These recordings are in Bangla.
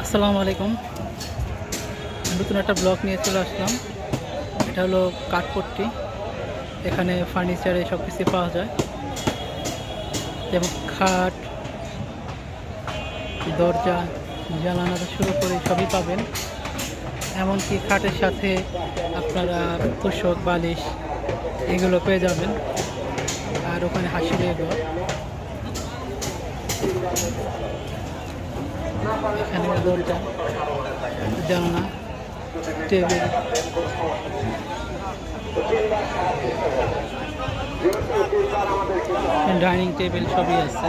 আসসালামু আলাইকুম। নতুন একটা ব্লগ নিয়ে চলে আসলাম। এটা হলো কাঠপট্টি। এখানে ফার্নিচারে সব কিছু পাওয়া যায়। যেমন খাট, দরজা থেকে শুরু করে সবই পাবেন। এমনকি খাটের সাথে আপনারা তোষক বালিশ, এগুলো পেয়ে যাবেন। আর ওখানে হাসিলের ঘর। এখানে দরজা জানলা টেবিল। ডাইনিং টেবিল সবই আছে।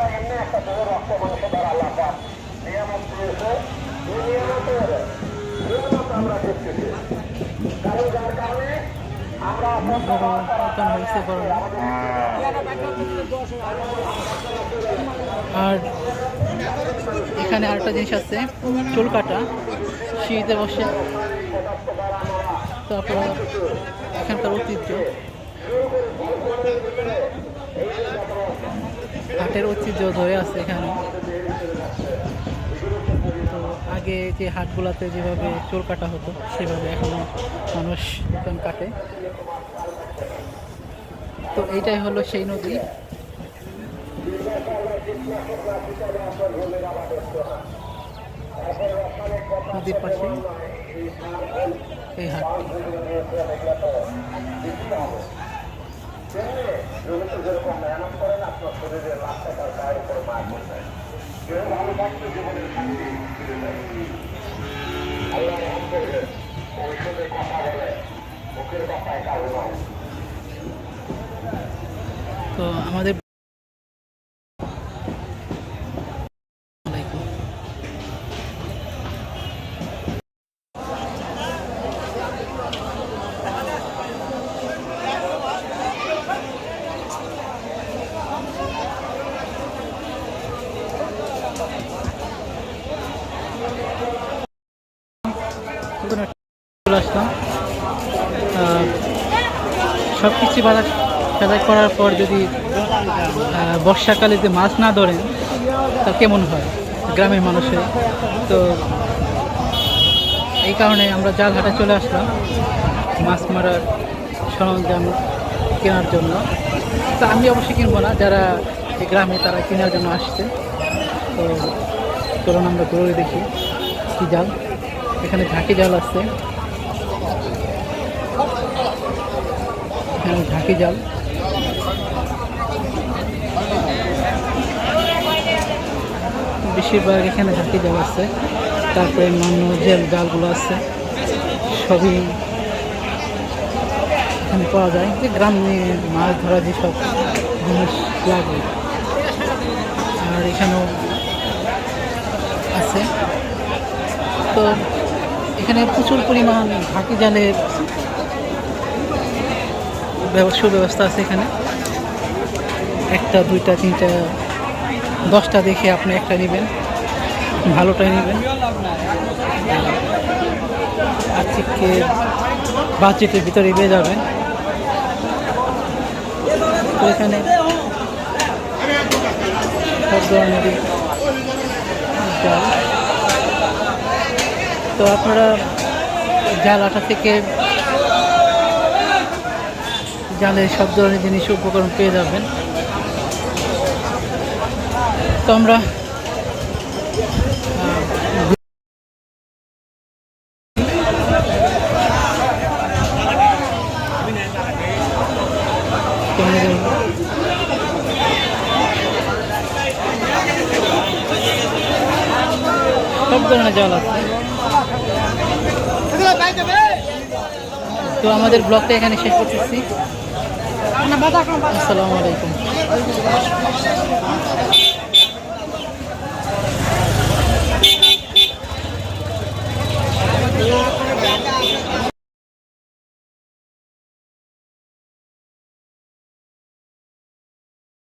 আর এখানে আরেকটা জিনিস আছে চুল কাটা শীতে বসে। তারপর এখানকার ঐতিহ্য। হাটের ঐতিহ্য ধরে আছে এখানে। তো আগে যে হাটগুলাতে যেভাবে চোর কাটা হতো, সেভাবে এখনও মানুষ দোকান কাটে। তো এইটাই হলো সেই নদী। নদীর পাশে এই হাটটি জমিতে যেরকম মেহনত করেন আপনার শরীরের লাখ টাকার গায়ের উপর মার করবে কেউ ভালো থাকলে জীবনের শান্তি ফিরে যায় আল্লাহ রহম ঔষধের কথা বলে মুখের কথায় কাজ নয় তো আমাদের চলে আসলাম। সব কিছু বাজার বাজার করার পর যদি বর্ষাকালে যে মাছ না ধরেন, তা কেমন হয় গ্রামের মানুষের? তো এই কারণে আমরা জাল হাটে চলে আসলাম, মাছ মারার সরঞ্জাম কেনার জন্য। তা আমি অবশ্যই কিনবো না, যারা গ্রামে তারা কেনার জন্য আসছে। তো চলুন আমরা ঘুরে দেখি কী জাল। এখানে ঝাঁকি জাল আছে। ঝাঁকি জাল। বেশিরভাগ এখানে ঝাঁকি জাল আছে। তারপরে অন্যান্য যে জালগুলো আছে। সবই এখানে পাওয়া যায়। যে গ্রামে মাছ ধরা যেসব জিনিস লাগে। আর এখানেও আছে। তো এখানে প্রচুর পরিমাণ ঝাঁকি জালের সুব্যবস্থা আছে এখানে। একটা, দুইটা, তিনটা, দশটা দেখে আপনি একটা নেবেন ভালোটাই নেবেন। আজকে বাজেটের ভিতরে পেয়ে যাবেন। তো এখানে তো আপনারা জাল আটা থেকে জালের সব ধরনের জিনিস উপকরণ পেয়ে যাবেন। তো আমরা যাবে ধরনের জল আছে। তো আমাদের ব্লগটা এখানে শেষ করতেছি। আসসালামু আলাইকুম।